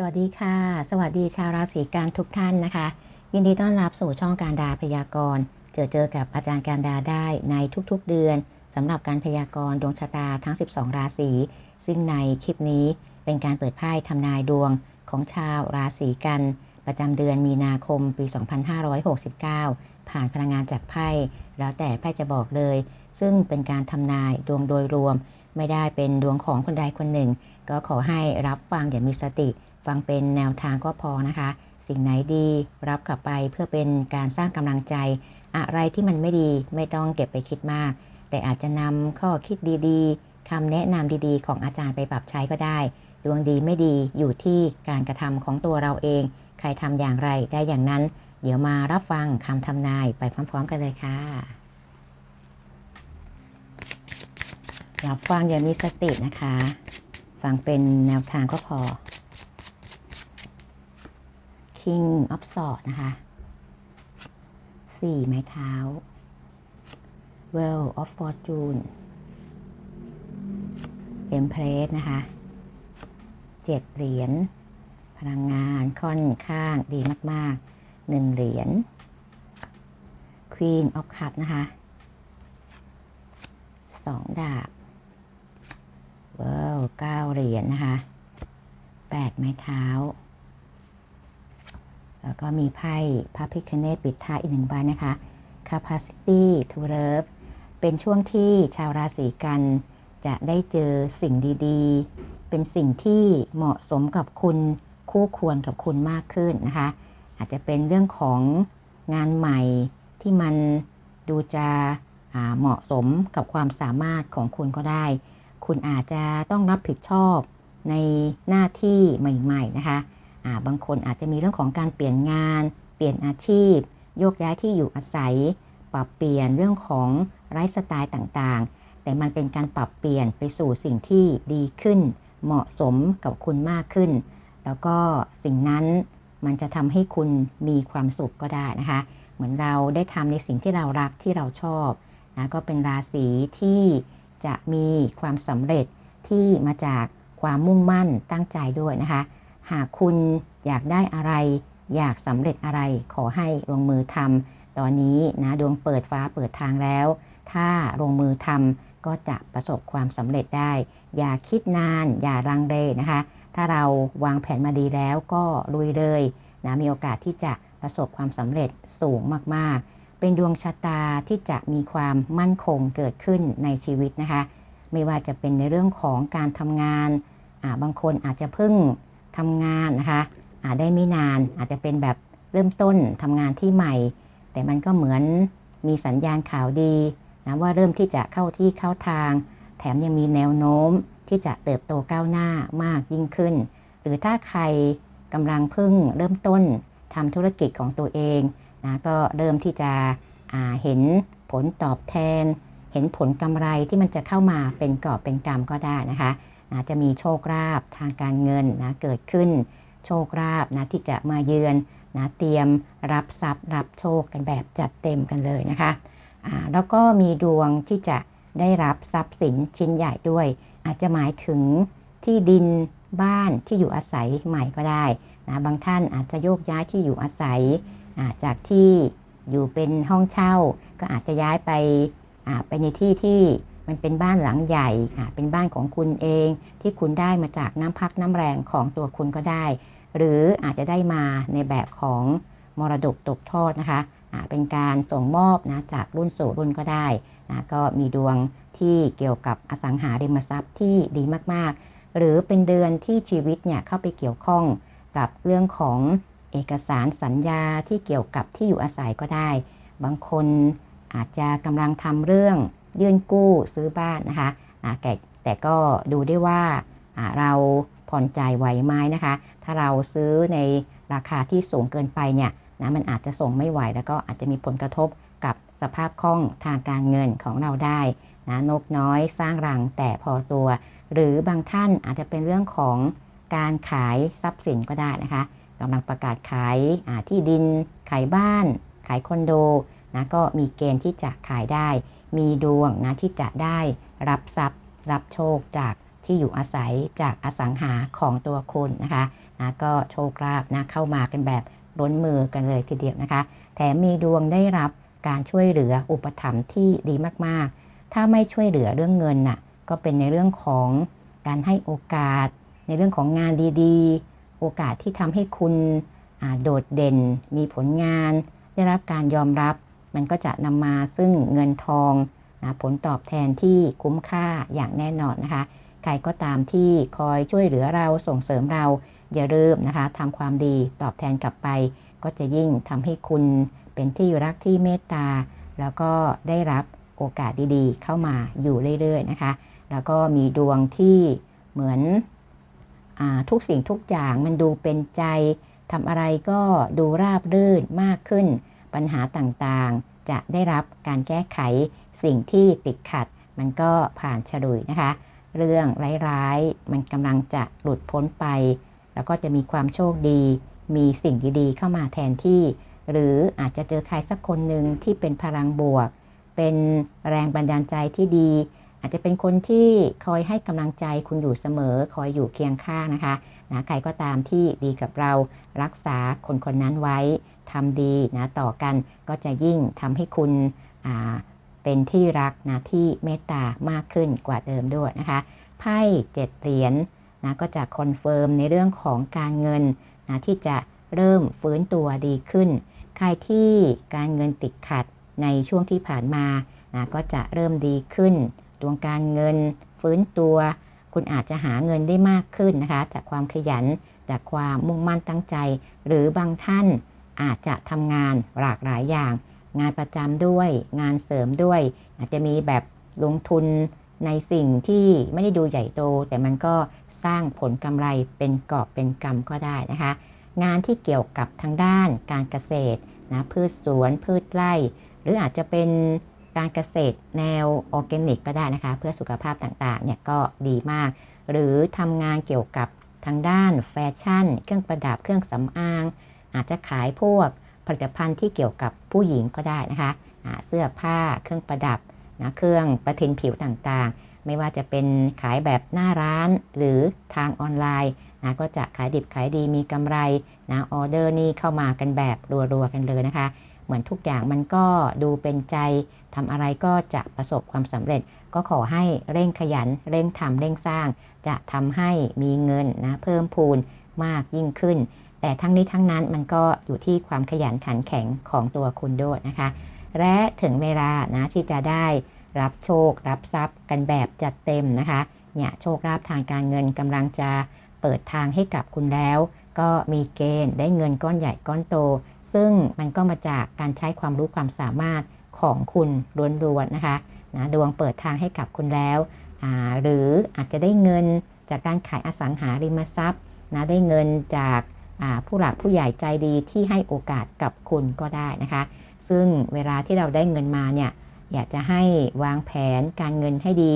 สวัสดีค่ะ สวัสดีชาวราศีกันทุกท่านนะคะ ยินดีต้อนรับสู่ช่องการดาพยากรณ์เจอเจอกับอาจารย์การดาได้ในทุกๆเดือนสำหรับการพยากรณ์ดวงชะตาทั้ง 12 ราศีซึ่งในคลิปนี้เป็นการเปิดไพ่ทำนายดวงของชาวราศีกัน ประจำเดือนมีนาคมปี 2569 ผ่านพลังงานจากไพ่แล้วแต่ไพ่จะบอกเลย ซึ่งเป็นการทำนายดวงโดยรวม ไม่ได้เป็นดวงของคนใดคนหนึ่ง ก็ขอให้รับฟังอย่างมีสติ ฟังเป็นแนวทางก็พอนะคะ สิ่งไหนดีรับกลับไปเพื่อเป็นการสร้างกำลังใจ อะไรที่มันไม่ดีไม่ต้องเก็บไปคิดมาก แต่อาจจะนำข้อคิดดีๆคำแนะนำดีๆ ของอาจารย์ไปปรับใช้ก็ได้ ดวงดีไม่ดีอยู่ที่การกระทำของตัวเราเอง ใครทำอย่างไรได้อย่างนั้น เดี๋ยวมารับฟังคำทำนายไปพร้อม ๆ กันเลยค่ะรับฟังอย่างมีสตินะคะ ฟังเป็นแนวทางก็พอ King of Swords นะคะสี่ไม้เท้า Well of Fortune Empress นะคะเจ็ดเหรียญพลังงานค่อนข้างดีมากๆหนึ่งเหรียญ Queen of Cup นะคะสองดาบว้าวเก้าเหรียญนะคะแปดไม้เท้า แล้วก็มีไพ่พระพิคเนตปิดท้ายอีกหนึ่งใบนะคะ capacity to love เป็นช่วงที่ชาวราศีกันจะได้เจอสิ่งดีๆ เป็นสิ่งที่เหมาะสมกับคุณคู่ควรกับคุณมากขึ้นนะคะ อาจจะเป็นเรื่องของงานใหม่ที่มันดูจะเหมาะสมกับความสามารถของคุณก็ได้ คุณอาจจะต้องรับผิดชอบในหน้าที่ใหม่ ๆ นะคะะ บางคนอาจจะมีเรื่องของการเปลี่ยนงาน เปลี่ยนอาชีพ โยกย้ายที่อยู่อาศัย ปรับเปลี่ยนเรื่องของไลฟ์สไตล์ต่างๆ แต่มันเป็นการปรับเปลี่ยนไปสู่สิ่งที่ดีขึ้น เหมาะสมกับคุณมากขึ้น แล้วก็สิ่งนั้นมันจะทำให้คุณมีความสุขก็ได้นะคะ เหมือนเราได้ทำในสิ่งที่เรารักที่เราชอบนะก็เป็นราศีที่จะมีความสำเร็จที่มาจากความมุ่งมั่นตั้งใจด้วยนะคะ หากคุณอยากได้อะไร อยากสำเร็จอะไร ขอให้ลงมือทำตอนนี้นะดวงเปิดฟ้าเปิดทางแล้ว ถ้าลงมือทำก็จะประสบความสำเร็จได้ อย่าคิดนาน อย่ารังเลนะคะ ถ้าเราวางแผนมาดีแล้วก็ลุยเลยนะมีโอกาสที่จะประสบความสำเร็จสูงมากๆ เป็นดวงชะตาที่จะมีความมั่นคงเกิดขึ้นในชีวิตนะคะ ไม่ว่าจะเป็นในเรื่องของการทำงาน บางคนอาจจะเพิ่ง ทำงานนะคะอาจได้ไม่นานอาจจะเป็นแบบเริ่มต้นทำงานที่ใหม่ แต่มันก็เหมือนมีสัญญาณข่าวดีนะว่าเริ่มที่จะเข้าที่เข้าทาง แถมยังมีแนวโน้มที่จะเติบโตก้าวหน้ามากยิ่งขึ้น หรือถ้าใครกำลังเพิ่งเริ่มต้นทำธุรกิจของตัวเองนะก็เริ่มที่จะเห็นผลตอบแทน เห็นผลกำไรที่มันจะเข้ามาเป็นกอบเป็นกรรมก็ได้นะคะ นะจะมีโชคลาภทางการเงินนะเกิดขึ้นโชคลาภนะที่จะมาเยือนนะเตรียมรับทรัพย์รับโชคกันแบบจัดเต็มกันเลยนะคะะแล้วก็มีดวงที่จะได้รับทรัพย์สินชิ้นใหญ่ด้วย อาจจะหมายถึงที่ดินบ้านที่อยู่อาศัยใหม่ก็ได้นะบางท่านอาจจะโยกย้ายที่อยู่อาศัยจากที่อยู่เป็นห้องเช่า ก็อาจจะย้ายไปไปในที่ที่ มันเป็นบ้านหลังใหญ่เป็นบ้านของคุณเองที่คุณได้มาจากน้ำพักน้ำแรงของตัวคุณก็ได้ หรืออาจจะได้มาในแบบของมรดกตกทอดนะคะเป็นการส่งมอบนะจากรุ่นสู่รุ่นก็ได้นะก็มีดวงที่เกี่ยวกับอสังหาริมทรัพย์ที่ดีมากๆ หรือเป็นเดือนที่ชีวิตเนี่ยเข้าไปเกี่ยวข้องกับเรื่องของเอกสารสัญญาที่เกี่ยวกับที่อยู่อาศัยก็ได้ บางคนอาจจะกำลังทำเรื่อง ยื่นกู้ซื้อบ้านนะคะแต่แต่ก็ดูได้ว่าเราผ่อนจ่ายไหวไหมนะคะ ถ้าเราซื้อในราคาที่สูงเกินไปเนี่ยนะมันอาจจะส่งไม่ไหว แล้วก็อาจจะมีผลกระทบกับสภาพคล่องทางการเงินของเราได้นะนกน้อยสร้างรังแต่พอตัว หรือบางท่านอาจจะเป็นเรื่องของการขายทรัพย์สินก็ได้นะคะกำลังประกาศขายที่ดิน ขายบ้าน ขายคอนโดนะก็มีเกณฑ์ที่จะขายได้ มีดวงนะที่จะได้รับทรัพย์ รับโชคจากที่อยู่อาศัยจากอสังหาของตัวคุณนะคะนะก็โชคลาภนะเข้ามากันแบบล้นมือกันเลยทีเดียวนะคะ แถมมีดวงได้รับการช่วยเหลืออุปถัมภ์ที่ดีมากๆ ถ้าไม่ช่วยเหลือเรื่องเงินน่ะก็เป็นในเรื่องของการให้โอกาส ในเรื่องของงานดีๆ โอกาสที่ทำให้คุณโดดเด่น มีผลงาน ได้รับการยอมรับ มันก็จะนำมาซึ่งเงินทองนะผลตอบแทนที่คุ้มค่าอย่างแน่นอนนะคะ ใครก็ตามที่คอยช่วยเหลือเราส่งเสริมเราอย่าลืมนะคะทำความดีตอบแทนกลับไป ก็จะยิ่งทำให้คุณเป็นที่รักที่เมตตา แล้วก็ได้รับโอกาสดีๆ เข้ามาอยู่เรื่อยๆนะคะ แล้วก็มีดวงที่เหมือนอทุกสิ่งทุกอย่างมันดูเป็นใจทำอะไรก็ดูราบรื่นมากขึ้น ปัญหาต่างๆ จะได้รับการแก้ไขสิ่งที่ติดขัด มันก็ผ่านฉลุยนะคะ เรื่องร้ายๆ มันกำลังจะหลุดพ้นไป แล้วก็จะมีความโชคดี มีสิ่งดีๆ เข้ามาแทนที่ หรืออาจจะเจอใครสักคนหนึ่งที่เป็นพลังบวก เป็นแรงบันดาลใจที่ดี อาจจะเป็นคนที่คอยให้กำลังใจคุณอยู่เสมอ คอยอยู่เคียงข้างนะคะนะใครก็ตามที่ดีกับเรา รักษาคนคนนั้นไว้ทำดีนะต่อกันก็จะยิ่งทำให้คุณเป็นที่รักนะที่เมตตามากขึ้นกว่าเดิมด้วยนะคะไพ่เจ็ดเหรียญนนะก็จะคอนเฟิร์มในเรื่องของการเงินนะที่จะเริ่มฟื้นตัวดีขึ้น ใครที่การเงินติดขัดในช่วงที่ผ่านมานะก็จะเริ่มดีขึ้น ดวงการเงินฟื้นตัว คุณอาจจะหาเงินได้มากขึ้นนะคะ จากความขยัน จากความมุ่งมั่นตั้งใจ หรือบางท่านอาจจะทำงานหลากหลายอย่าง งานประจำด้วย งานเสริมด้วย อาจจะมีแบบลงทุนในสิ่งที่ไม่ได้ดูใหญ่โต แต่มันก็สร้างผลกำไรเป็นกอบเป็นกำก็ได้นะคะ งานที่เกี่ยวกับทางด้านการเกษตรนะพืชสวนพืชไร่ หรืออาจจะเป็น การเกษตรแนวออร์แกนิกก็ได้นะคะ เพื่อสุขภาพต่างๆเนี่ยก็ดีมาก หรือทำงานเกี่ยวกับทางด้านแฟชั่น เครื่องประดับเครื่องสำอาง อาจจะขายพวกผลิตภัณฑ์ที่เกี่ยวกับผู้หญิงก็ได้นะคะเสื้อผ้าเครื่องประดับนะเครื่องประทินผิวต่างๆ ไม่ว่าจะเป็นขายแบบหน้าร้านหรือทางออนไลน์นะก็จะขายดิบขายดีมีกำไรนะออเดอร์นี่เข้ามากันแบบรัวๆกันเลยนะคะ เหมือนทุกอย่างมันก็ดูเป็นใจทำอะไรก็จะประสบความสำเร็จ ก็ขอให้เร่งขยัน เร่งทำเร่งสร้าง จะทำให้มีเงินนะเพิ่มพูนมากยิ่งขึ้น แต่ทั้งนี้ทั้งนั้นมันก็อยู่ที่ความขยันขันแข็งของตัวคุณด้วยนะคะ และถึงเวลานะที่จะได้รับโชครับทรัพย์กันแบบจัดเต็มนะคะเนี่ยโชคลาภทางการเงินกำลังจะเปิดทางให้กับคุณแล้ว ก็มีเกณฑ์ได้เงินก้อนใหญ่ก้อนโต ซึ่งมันก็มาจากการใช้ความรู้ความสามารถของคุณล้วนๆนะคะนะดวงเปิดทางให้กับคุณแล้วหรืออาจจะได้เงินจากการขายอสังหาริมทรัพย์นะได้เงินจากผู้หลักผู้ใหญ่ใจดีที่ให้โอกาสกับคุณก็ได้นะคะ ซึ่งเวลาที่เราได้เงินมาเนี่ยอยากจะให้วางแผนการเงินให้ดี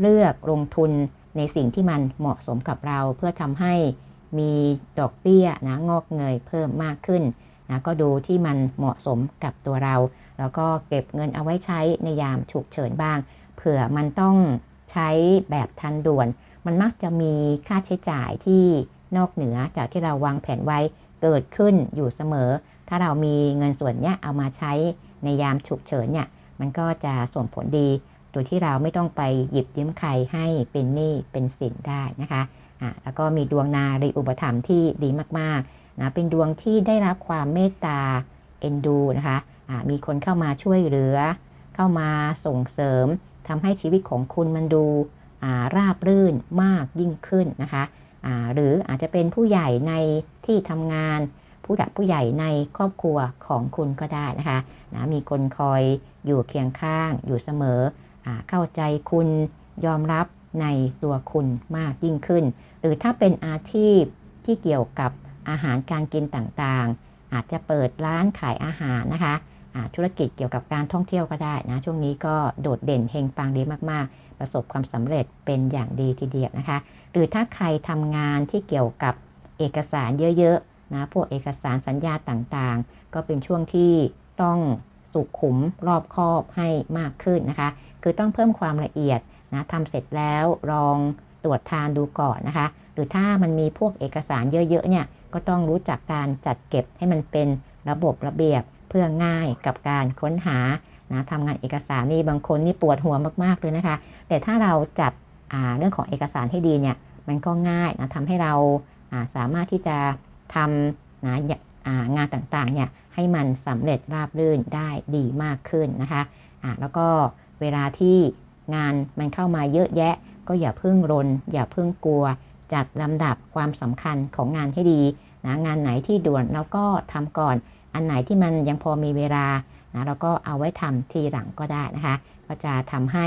เลือกลงทุนในสิ่งที่มันเหมาะสมกับเราเพื่อทำให้มีดอกเบี้ยนะงอกเงยเพิ่มมากขึ้น นะก็ดูที่มันเหมาะสมกับตัวเรา แล้วก็เก็บเงินเอาไว้ใช้ในยามฉุกเฉินบ้าง เผื่อมันต้องใช้แบบทันด่วน มันมักจะมีค่าใช้จ่ายที่นอกเหนือจากที่เราวางแผนไว้เกิดขึ้นอยู่เสมอ ถ้าเรามีเงินส่วนนี้เอามาใช้ในยามฉุกเฉินเนี่ย มันก็จะส่งผลดี โดยที่เราไม่ต้องไปหยิบยืมใครให้เป็นหนี้เป็นสินได้นะคะอะแล้วก็มีดวงนารีอุปถัมภ์ที่ดีมากๆ นะเป็นดวงที่ได้รับความเมตตาเอ็นดูนะคะะมีคนเข้ามาช่วยเหลือ เข้ามาส่งเสริมทำให้ชีวิตของคุณมันดูราบรื่นมากยิ่งขึ้นนะคะหรืออาจจะเป็นผู้ใหญ่ในที่ทำงาน ผู้หลักผู้ใหญ่ในครอบครัวของคุณก็ได้นะคะนะมีคนคอยอยู่เคียงข้างอยู่เสมออเข้าใจคุณยอมรับในตัวคุณมากยิ่งขึ้น หรือถ้าเป็นอาชีพที่เกี่ยวกับ อาหารการกินต่างๆ อาจจะเปิดร้านขายอาหารนะคะธุรกิจเกี่ยวกับการท่องเที่ยวก็ได้นะ ช่วงนี้ก็โดดเด่นเฮงปังดีมากๆ ประสบความสำเร็จเป็นอย่างดีทีเดียวนะคะ หรือถ้าใครทำงานที่เกี่ยวกับเอกสารเยอะๆนะพวกเอกสารสัญญาต่างๆ ก็เป็นช่วงที่ต้องสุขุมรอบคอบให้มากขึ้นนะคะ คือต้องเพิ่มความละเอียดนะทำเสร็จแล้วลองตรวจทานดูก่อนนะคะ รือถ้ามันมีพวกเอกสารเยอะๆเนี่ยก็ต้องรู้จักการจัดเก็บให้มันเป็นระบบระเบียบเพื่อง่ายกับการค้นหานะทำงานเอกสารนี่บางคนนี่ปวดหัวมากๆเลยนะคะ แต่ถ้าเราจัดเรื่องของเอกสารให้ดีเนี่ยมันก็ง่ายนะทำให้เราสามารถที่จะทำนะงานต่างๆเนี่ยให้มันสำเร็จราบรื่นได้ดีมากขึ้นนะคะะแล้วก็เวลาที่งานมันเข้ามาเยอะแยะ ก็อย่าเพิ่งรน อย่าเพิ่งกลัว จัดลำดับความสำคัญของงานให้ดีนะงานไหนที่ด่วนเราก็ทำก่อน อันไหนที่มันยังพอมีเวลานะเราก็เอาไว้ทำทีหลังก็ได้นะคะ ก็จะทำให้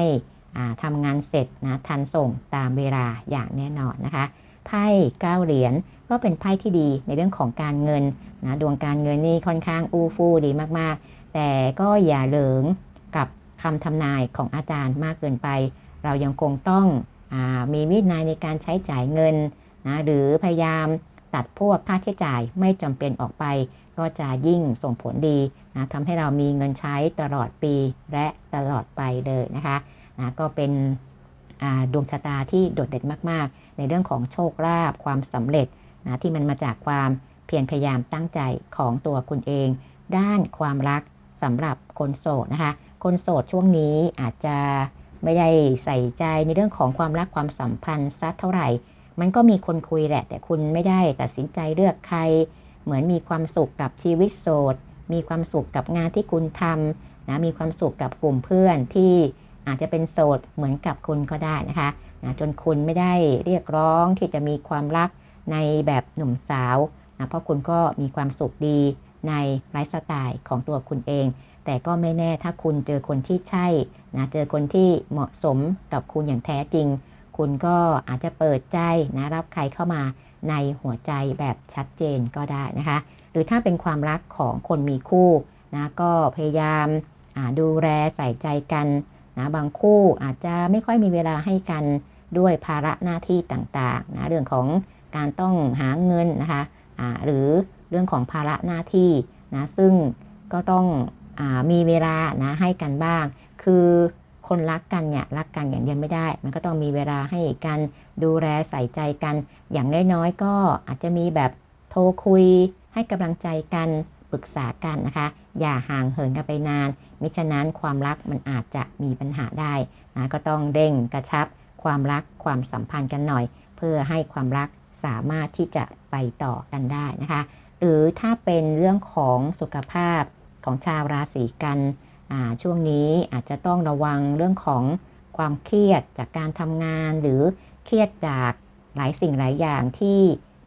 ทำงานเสร็จนะทันส่งตามเวลาอย่างแน่นอนนะคะ ไพ่เก้าเหรียญก็เป็นไพ่ที่ดีในเรื่องของการเงินนะดวงการเงินนี่ค่อนข้างอู้ฟู่ดีมากๆ แต่ก็อย่าเหลิงกับคำทำนายของอาจารย์มากเกินไป เรายังคงต้อง มีวินัยในการใช้จ่ายเงินนะหรือพยายามตัดพวกค่าใช้จ่ายไม่จำเป็นออกไป ก็จะยิ่งส่งผลดีนะทำให้เรามีเงินใช้ตลอดปีและตลอดไปเลยนะคะนะก็เป็นดวงชะตาที่โดดเด่นมาก ๆ ในเรื่องของโชคลาภความสำเร็จนะที่มันมาจากความเพียรพยายามตั้งใจของตัวคุณเอง ด้านความรักสำหรับคนโสดนะคะ คนโสดช่วงนี้อาจจะ ไม่ได้ใส่ใจในเรื่องของความรักความสัมพันธ์สักเท่าไหร่ มันก็มีคนคุยแหละ แต่คุณไม่ได้ตัดสินใจเลือกใคร เหมือนมีความสุขกับชีวิตโสด มีความสุขกับงานที่คุณทำนะมีความสุขกับกลุ่มเพื่อนที่อาจจะเป็นโสดเหมือนกับคุณก็ได้นะคะนะจนคุณไม่ได้เรียกร้องที่จะมีความรักในแบบหนุ่มสาวนะเพราะคุณก็มีความสุขดีในไลฟ์สไตล์ของตัวคุณเอง แต่ก็ไม่แน่ถ้าคุณเจอคนที่ใช่นะเจอคนที่เหมาะสมกับคุณอย่างแท้จริง คุณก็อาจจะเปิดใจนะรับใครเข้ามาในหัวใจแบบชัดเจนก็ได้นะคะ หรือถ้าเป็นความรักของคนมีคู่นะก็พยายามดูแลใส่ใจกันนะบางคู่อาจจะไม่ค่อยมีเวลาให้กันด้วยภาระหน้าที่ต่างๆนะเรื่องของการต้องหาเงินนะคะะหรือเรื่องของภาระหน้าที่นะซึ่งก็ต้อง มีเวลานะให้กันบ้าง คือคนรักกันเนี่ยรักกันอย่างเดียวไม่ได้ มันก็ต้องมีเวลาให้กันดูแลใส่ใจกัน อย่างน้อยๆก็อาจจะมีแบบโทรคุย ให้กำลังใจกันปรึกษากันนะคะ อย่าห่างเหินกันไปนาน มิฉะนั้นความรักมันอาจจะมีปัญหาได้นะก็ต้องเร่งกระชับ ความรักความสัมพันธ์กันหน่อย เพื่อให้ความรักสามารถที่จะไปต่อกันได้นะคะ หรือถ้าเป็นเรื่องของสุขภาพ ของชาวราศีกันช่วงนี้อาจจะต้องระวังเรื่องของความเครียดจากการทำงาน หรือเครียดจากหลายสิ่งหลายอย่างที่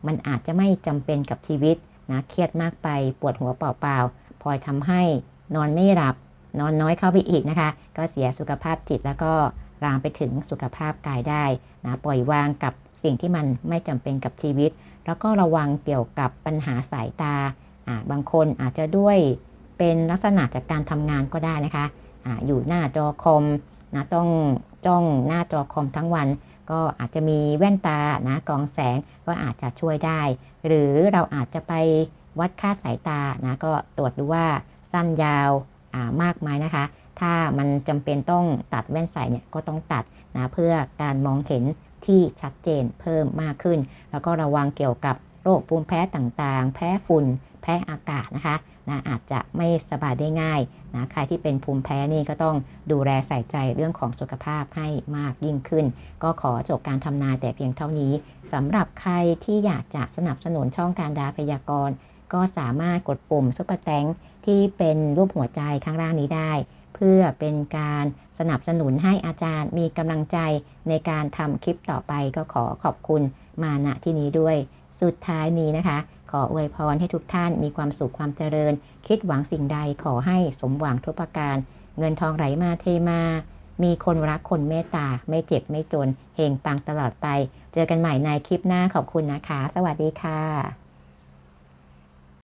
มันอาจจะไม่จำเป็นกับชีวิตนะเครียดมากไปปวดหัวเปล่าๆพลอยทำให้นอนไม่หลับ นอนน้อยเข้าไปอีกนะคะ ก็เสียสุขภาพจิตแล้วก็รางไปถึงสุขภาพกายได้นะปล่อยวางกับสิ่งที่มันไม่จำเป็นกับชีวิต แล้วก็ระวังเกี่ยวกับปัญหาสายตาบางคนอาจจะด้วย เป็นลักษณะจากการทำงานก็ได้นะคะอะอยู่หน้าจอคอมนะต้องจ้องหน้าจอคอมทั้งวัน ก็อาจจะมีแว่นตานะกองแสงก็อาจจะช่วยได้ หรือเราอาจจะไปวัดค่าสายตานะก็ตรวจดูว่าสั้นยาวมากไหมนะคะ ถ้ามันจำเป็นต้องตัดแว่นใส่เนี่ยก็ต้องตัดนะเพื่อการมองเห็นที่ชัดเจนเพิ่มมากขึ้น แล้วก็ระวังเกี่ยวกับโรคภูมิแพ้ต่างๆ แพ้ฝุ่น แพ้อากาศนะคะ นะอาจจะไม่สบายได้ง่ายนะใครที่เป็นภูมิแพ้นี่ก็ต้องดูแลใส่ใจเรื่องของสุขภาพให้มากยิ่งขึ้น ก็ขอจบการทำนายแต่เพียงเท่านี้สำหรับใครที่อยากจะสนับสนุนช่องการดาพยากรณ์ก็สามารถกดปุ่มซุปเปอร์แตงที่เป็นรูปหัวใจข้างล่างนี้ได้ เพื่อเป็นการสนับสนุนให้อาจารย์มีกำลังใจในการทำคลิปต่อไปก็ขอขอบคุณมาณที่นี้ด้วย สุดท้ายนี้นะคะ ขออวยพรให้ทุกท่านมีความสุขความเจริญ คิดหวังสิ่งใดขอให้สมหวังทุกประการ เงินทองไหลมาเทมา มีคนรักคนเมตตา ไม่เจ็บไม่จน เฮงปังตลอดไป เจอกันใหม่ในคลิปหน้าขอบคุณนะคะ สวัสดีค่ะ